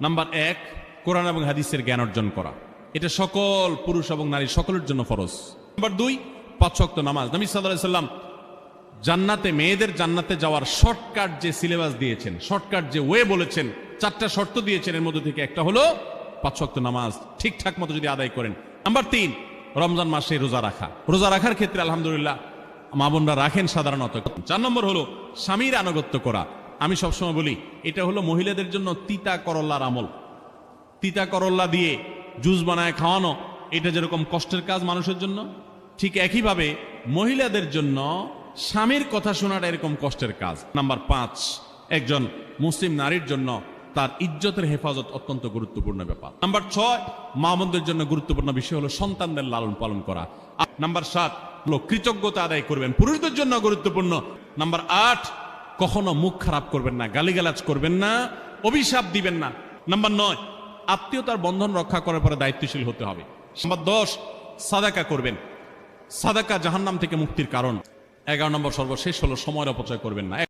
Number এক, কোরআন এবং হাদিসের জ্ঞান অর্জন করা। এটা সকল পুরুষ এবং নারী সকলের জন্য ফরজ। নাম্বার দুই, পাঁচ ওয়াক্ত নামাজ। নবী সাল্লাহ সাল্লাম জান্নাতে, মেয়েদের জান্নাতে যাওয়ার শর্টকাট যে সিলেবাস দিয়েছেন, শর্টকাট যে ওয়ে বলেছেন, চারটা শর্ত দিয়েছেন, এর মধ্যে থেকে একটা হলো পাঁচ ওয়াক্ত নামাজ ঠিকঠাক মতো যদি আদায় করেন। নাম্বার তিন, রমজান মাসে রোজা রাখা। রোজা রাখার ক্ষেত্রে আলহামদুলিল্লাহ মা বোনরা রাখেন সাধারণত। চার নম্বর হলো স্বামীর আনুগত্য করা। আমি সবসময় বলি, এটা হলো মহিলাদের জন্য তিতা করল্লার আমল। তিতা করল্লা দিয়ে জুস বানায় খাওয়ানো, এটা যেরকম কষ্টের কাজ মানুষের জন্য, ঠিক একইভাবে মহিলাদের জন্য স্বামীর কথা শোনাটা এরকম কষ্টের কাজ। নাম্বার পাঁচ, একজন মুসলিম নারীর জন্য তার ইজ্জতের হেফাজত অত্যন্ত গুরুত্বপূর্ণ ব্যাপার। নাম্বার ছয় মা বোনদের জন্য গুরুত্বপূর্ণ বিষয় হলো সন্তানদের লালন পালন করা। নাম্বার সাত, হলো কৃতজ্ঞতা আদায় করবেন, পুরুষদের জন্য গুরুত্বপূর্ণ। নাম্বার আট কখনো মুখ খারাপ করবেন না, গালিগালাজ করবেন না, অভিশাপ দিবেন না। নাম্বার নয়, আত্মীয়তার বন্ধন রক্ষা করার পরে দায়িত্বশীল হতে হবে। নাম্বার দশ, সাদাকা করবেন। সাদাকা জাহান্নাম থেকে মুক্তির কারণ। এগারো নম্বর সর্বশেষ হলো সময়ের অপচয় করবেন না।